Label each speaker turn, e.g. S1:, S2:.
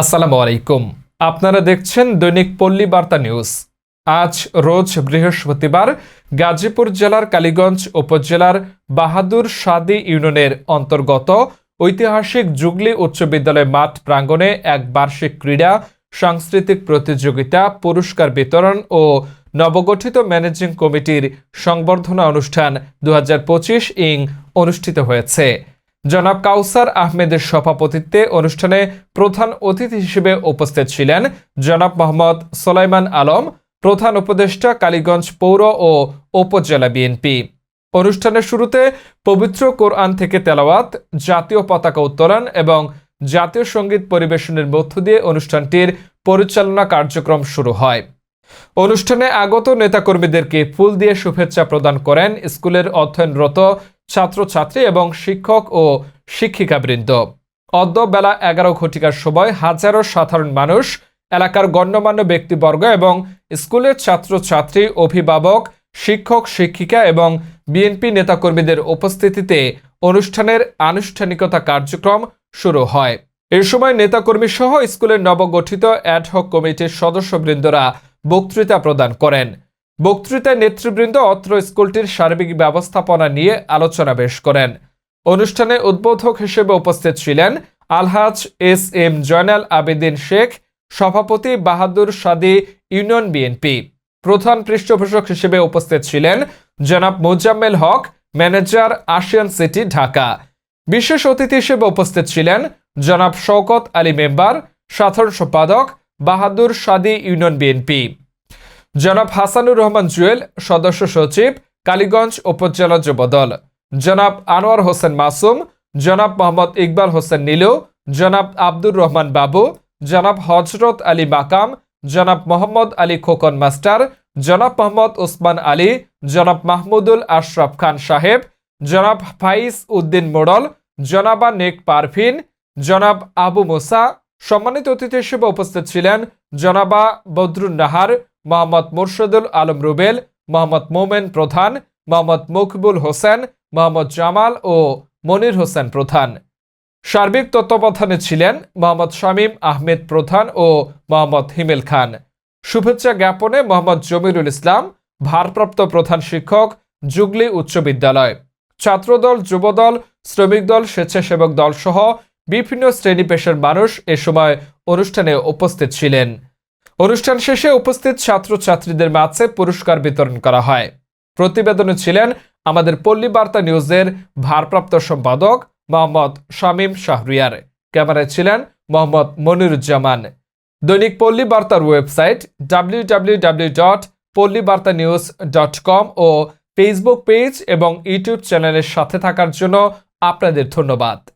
S1: আসসালামু আলাইকুম আপনারা দেখছেন দৈনিক পল্লী বার্তা নিউজ আজ রোজ বৃহস্পতিবার গাজীপুর জেলার কালীগঞ্জ উপজেলার বাহাদুর সাদি ইউনিয়নের অন্তর্গত ঐতিহাসিক জুগলি উচ্চ বিদ্যালয় মাঠ প্রাঙ্গণে এক বার্ষিক ক্রীড়া সাংস্কৃতিক প্রতিযোগিতা পুরস্কার বিতরণ ও নবগঠিত ম্যানেজিং কমিটির সংবর্ধনা অনুষ্ঠান দু ইং অনুষ্ঠিত হয়েছে জনাব কাউসার আহমেদের সভাপতিত্বে অনুষ্ঠানে প্রধান অতিথি হিসেবে উপস্থিত ছিলেন জনাব মোহাম্মদ সোলাইমান আলম প্রধান উপদেষ্টা কালীগঞ্জ পৌর ও উপজেলা বিএনপি অনুষ্ঠানের শুরুতে পবিত্র কোরআন থেকে তেলাওয়াত জাতীয় পতাকা উত্তোলন এবং জাতীয় সঙ্গীত পরিবেশনের মধ্য দিয়ে অনুষ্ঠানটির পরিচালনা কার্যক্রম শুরু হয় অনুষ্ঠানে আগত নেতাকর্মীদেরকে ফুল দিয়ে শুভেচ্ছা প্রদান করেন স্কুলের অধ্যয়নরত ছাত্রছাত্রী এবং শিক্ষক ও শিক্ষিকাবৃন্দ অদ্য বেলা এগারো ঘটিকার সময় হাজারো সাধারণ মানুষ এলাকার গণ্যমান্য ব্যক্তিবর্গ এবং স্কুলের ছাত্রছাত্রী অভিভাবক শিক্ষক শিক্ষিকা এবং বিএনপি নেতাকর্মীদের উপস্থিতিতে অনুষ্ঠানের আনুষ্ঠানিকতা কার্যক্রম শুরু হয় এ সময় নেতাকর্মী সহ স্কুলের নবগঠিত অ্যাডহক কমিটির সদস্যবৃন্দরা বক্তৃতা প্রদান করেন বক্তৃতায় নেতৃবৃন্দ অত্র স্কুলটির সার্বিক ব্যবস্থাপনা নিয়ে আলোচনা বেশ করেন অনুষ্ঠানে উদ্বোধক হিসেবে উপস্থিত ছিলেন আলহাজ এস এম জয়নাল আবেদিন শেখ সভাপতি বাহাদুর সাদি ইউনিয়ন বিএনপি প্রধান পৃষ্ঠপোষক হিসেবে উপস্থিত ছিলেন জনাব মোজাম্মেল হক ম্যানেজার আশিয়ান সিটি ঢাকা বিশেষ অতিথি হিসেবে উপস্থিত ছিলেন জনাব শওকত আলী মেম্বার সাধারণ সম্পাদক বাহাদুর সাদি ইউনিয়ন বিএনপি জনাব হাসানুর রহমান জুয়েল সদস্য সচিব কালীগঞ্জ উপজেলা যুবদল জনাব আনোয়ার হোসেন মাসুম জনাব মোহাম্মদ ইকবাল হোসেন নীলু জনাব আব্দুর রহমান বাবু জনাব হজরত আলী মাকাম জনাব মোহাম্মদ আলী খোকন মাস্টার জনাব মোহাম্মদ ওসমান আলী জনাব মাহমুদুল আশরাফ খান সাহেব জনাব ফাইস উদ্দিন মোড়ল জনাবা নেক পারভিন জনাব আবু মোসা সম্মানিত অতিথি হিসেবে উপস্থিত ছিলেন জনাবা বদরুন নাহার মোহাম্মদ মুরশিদুল আলম রুবেল মোহাম্মদ মোমেন প্রধান মোহাম্মদ মকবুল হোসেন মোহাম্মদ জামাল ও মনির হোসেন প্রধান সার্বিক তত্ত্বাবধানে ছিলেন মোহাম্মদ শামীম আহমেদ প্রধান ও মোহাম্মদ হিমেল খান শুভেচ্ছা জ্ঞাপনে মোহাম্মদ জমিরুল ইসলাম ভারপ্রাপ্ত প্রধান শিক্ষক জুগলি উচ্চ বিদ্যালয় ছাত্রদল যুবদল শ্রমিক দল স্বেচ্ছাসেবক দলসহ বিভিন্ন শ্রেণী পেশার মানুষ এ সময় অনুষ্ঠানে উপস্থিত ছিলেন অনুষ্ঠান শেষে উপস্থিত ছাত্রছাত্রীদের মাঝে পুরস্কার বিতরণ করা হয় প্রতিবেদনে ছিলেন আমাদের পল্লী বার্তা নিউজের ভারপ্রাপ্ত সম্পাদক মোহাম্মদ শামীম শাহরিয়ার ক্যামেরায় ছিলেন মোহাম্মদ মনিরুজ্জামান দৈনিক পল্লী বার্তার website W dot Palli Barta news dot com ও ফেসবুক পেজ এবং ইউটিউব চ্যানেলের সাথে থাকার জন্য আপনাদের ধন্যবাদ